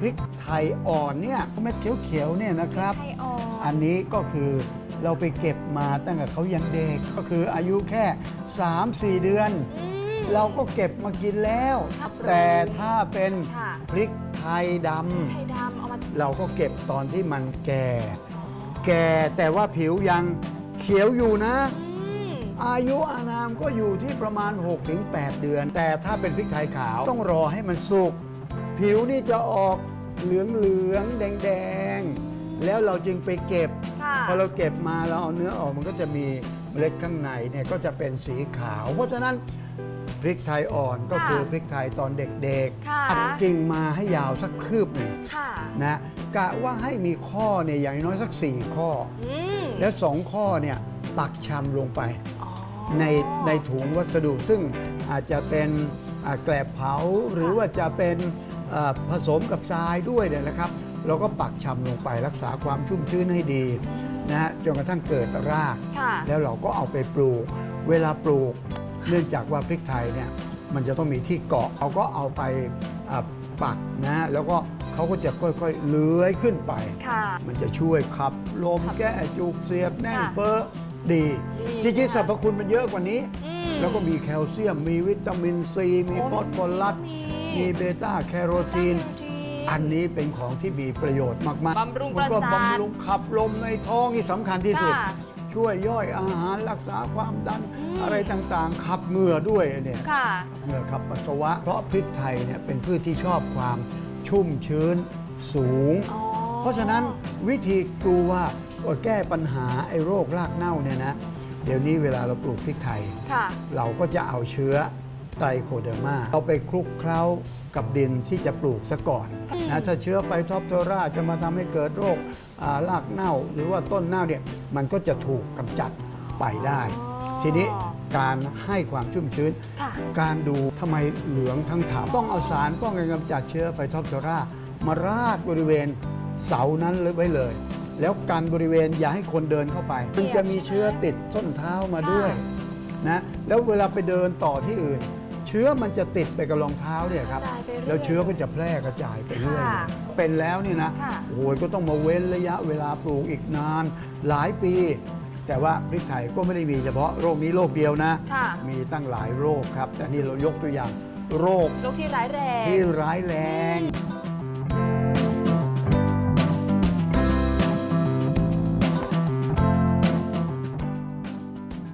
พริกไทยอ่อนเนี่ยเม็ดเขียวๆเนี่ยนะครับ ไทยอ่อนอันนี้ก็คือเราไปเก็บมาตั้งแต่เขายังเด็กก็คืออายุแค่ 3-4 เดือน อืม เราก็เก็บมากินแล้ว ครับแต่ถ้าเป็นค่ะ พริกไทยดไทยดำเอามาำเราก็เก็บตอนที่มันแก่ แก่แต่ว่าผิวยังเขียวอยู่นะ อืมอายุอานามก็อยู่ที่ประมาณ 6-8 เดือน แต่ถ้าเป็นพริกไทยขาวต้องรอให้มันสุก ผิวนี่จะออก เหลืองเหลืองๆแดงแดงๆแล้วเราจึงไปเก็บค่ะพอเราเก็บมาเราเอาเนื้อออกมันก็จะมีเมล็ดข้างในเนี่ยก็จะเป็นสีขาว เพราะฉะนั้นพริกไทยอ่อนก็ค่ะคือพริกไทยตอนเด็กค่ะตัดกิ่งมาให้ยาวสักคืบหนึ่งค่ะนะกะว่าให้มีข้อเนี่ยอย่างน้อยสัก 4 ข้ออืมแล้วสองข้อเนี่ยตักชำลงไปอ๋อในในถุงวัสดุซึ่งอาจจะเป็นอ่าแกลบเผาหรือว่าจะเป็นอ่า ผสมกับทรายด้วยเนี่ยนะครับ เราก็ปักชำลงไปรักษาความชุ่มชื้นให้ดีนะฮะจนกระทั่งเกิดรากค่ะแล้วเราก็เอาไปปลูก เวลาปลูก เนื่องจากว่าพริกไทยเนี่ยมันจะต้องมีที่เกาะเราก็เอาไปอ่าปักนะฮะแล้วก็เขาก็จะค่อยๆเลื้อยขึ้นไปค่ะมันจะช่วยขับลมขับแก้จุกเสียดแน่นค่ะเฟ้อดีดี จริงๆค่ะสรรพคุณมันเยอะกว่านี้อืม แล้วก็มีแคลเซียม มีวิตามินซี มีโอ้ฟอสฟอรัส มีมีเบต้าแคโรทีนแคโรทีน อันนี้เป็นของที่มีประโยชน์มากๆบำรุงมันก็ประสาทบำรุงขับลมในท้องนี่สำคัญที่สุด ค่ะ ช่วยย่อยอาหารรักษาความดันอืม อะไรต่างๆ ขับเหงื่อด้วยเนี่ย ค่ะ เหงื่อขับปัสสาวะ เพราะพริกไทยเนี่ยเป็นพืชที่ชอบความชุ่มชื้นสูง อ๋อ เพราะฉะนั้นวิธีกลัวว่าแก้ปัญหาไอ้โรครากเน่าเนี่ยนะเดี๋ยวนี้เวลาเราปลูกพริกไทย ค่ะ เราก็จะเอาเชื้อไตรโคเดอร์มาเอาไปคลุกเคล้ากับดินที่จะปลูกซะก่อนอืมนะถ้าเชื้อไฟท็อปโทราจะมาทำให้เกิดโรคอ่ารากเน่า หรือว่าต้นเน่าเนี่ยมันก็จะถูกกำจัดไปได้อ๋อทีนี้การให้ความชุ่มชื้น ค่ะ การดูทำไมเหลืองทั้งถามต้องเอาสารป้องกันกำจัดเชื้อไฟท็อปโทรามาราดบริเวณเสานั้นไว้เลย แล้วกันบริเวณอย่าให้คนเดินเข้าไป มันจะมีเชื้อติดส้นเท้ามาด้วยนะแล้วเวลาไปเดินต่อที่อื่น เชื้อมันจะติดไปกับรองเท้าเนี่ยครับ กระจายไปเรื่อยแล้วเชื้อก็จะแพร่กระจายไปเรื่อย ค่ะเป็นแล้วนี่นะค่ะ โอ้ยก็ต้องมาเว้นระยะเวลาปลูกอีกนาน หลายปี แต่ว่าพริกไทยก็ไม่ได้มีเฉพาะโรคนี้โรคเดียวนะ ค่ะมีตั้งหลายโรคครับ แต่นี่เรายกตัวอย่างโรคโรคที่ร้ายแรง ที่ร้ายแรง